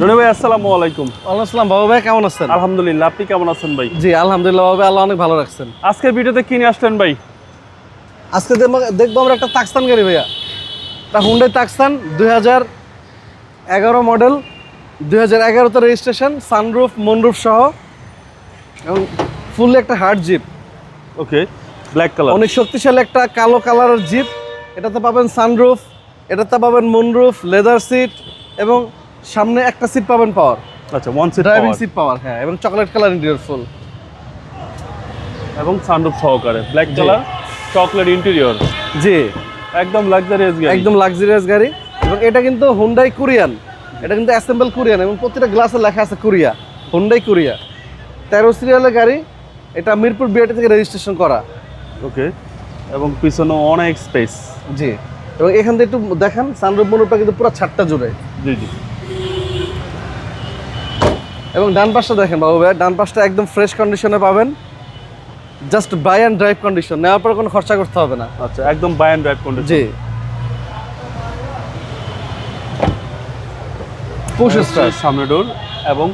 রনি ভাই আসসালামু আলাইকুম। আসসালাম বাবু ভাই কেমন আছেন? আলহামদুলিল্লাহ আপনি কেমন আছেন ভাই? জি আলহামদুলিল্লাহ বাবু আল্লাহ অনেক ভালো রাখছেন। আজকের ভিডিওতে কি নিয়ে আসলেন ভাই? আজকে দেখবো- আমরা একটা গাড়ি ভাইয়া। একটা হুন্ডাই দুই হাজার এগারো মডেল দুই হাজার এগারোতে রেজিস্ট্রেশন সানরুফ মনরুফ সহ এবং ফুল একটা hard zip okay black colour অনেক শক্তিশালী একটা কালো কালারের জিপ এটাতে পাবেন সানরুফ এটাতে পাবেন মনরুফ লেদার সিট এবং সামনে একটা সিট পাবেন পাওয়ার আচ্ছা one seat driving seat power হ্যাঁ এবং চকলেট কালার ইন্টেরিয়র ফুল এবং সানরুফ সহকারে। ব্ল্যাক। কালার চকলেট ইন্টেরিয়র জি। একদম লাক্সারিয়াস গাড়ি। একদম লাক্সারিয়াস গাড়ি। এবং এটা কিন্তু হুন্ডাই কোরিয়ান এটা কিন্তু অ্যাসেম্বল কোরিয়ান এবং প্রতিটা গ্লাসে লেখা আছে কোরিয়া হুন্ডাই কোরিয়া তেরো সিরিয়ালের গাড়ি। এটা মিরপুর বিআরটি থেকে রেজিস্ট্রেশন করা। ওকে। এবং পিছনে অনেক স্পেস জি। এবং এখান থেকে একটু দেখেন সানরুফ মনুরটা কিন্তু পুরো ছাটটা জুড়ে। জি জি। এবং ডান পাশটা দেখেন বাবু ভাই ডান পাশটা একদম ফ্রেশ কন্ডিশনে পাবেন। Just buy and drive condition নেওয়ার পর কোনো খরচা করতে হবে না। আচ্ছা একদম বাই অ্যান্ড ড্রাইভ কন্ডিশন জি। পুশ স্টার সামনে ডোর এবং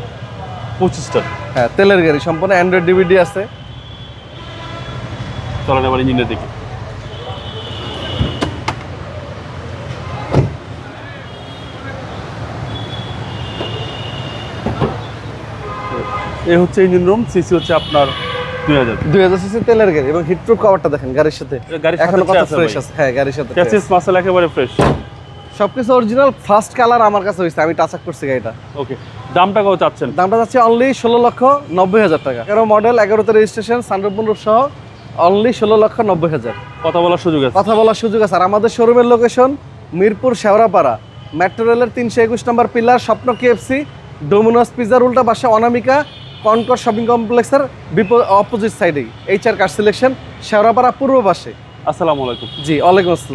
পঁচিশটা হ্যাঁ তেলের গাড়ি সম্পূর্ণ অ্যান্ড্রয়েড ডিভিডি আছে। চলেন এবার ইঞ্জিনের দিকে। এ হচ্ছে ইঞ্জিন রুম সিসি হচ্ছে আপনার দুই হাজার। সিসি তেলের গাড়ি এবং হিটপ্রুফ কভারটা দেখেন গাড়ির সাথে। গাড়ির এখনও কত ফ্রেশ আছে? হ্যাঁ গাড়ির সাথে ক্যাসিস মাসেল একেবারে ফ্রেশ সবকিছু অরিজিনাল ফার্স্ট কালার আমার কাছে হয়েছে আমি টাচ আপ করছি গাড়িটা। ওকে দামটা কত চাচ্ছেন? দামটা অনলি ষোলো লক্ষ নব্বই হাজার টাকা। এগারো মডেল এগারোতে রেজিস্ট্রেশন সহ অনলি ষোলো লক্ষ নব্বই হাজার। কথা বলার সুযোগ আছে। কথা বলার সুযোগ আছে। আর আমাদের শোরুমের লোকেশন মিরপুর শেওড়াপাড়া। মেট্রো রেলের তিনশো একুশ নম্বর পিলার স্বপ্ন কেএফসি ডোমিনোস পিজার উল্টা বাসা অনামিকা। কনকর শপিং কমপ্লেক্সের বিপদ অপোজিট সাইডেই H R car selection Sheorapara পূর্ব পাশে। আসসালামু আলাইকুম। জি ওয়ালাইকুম আসসালাম।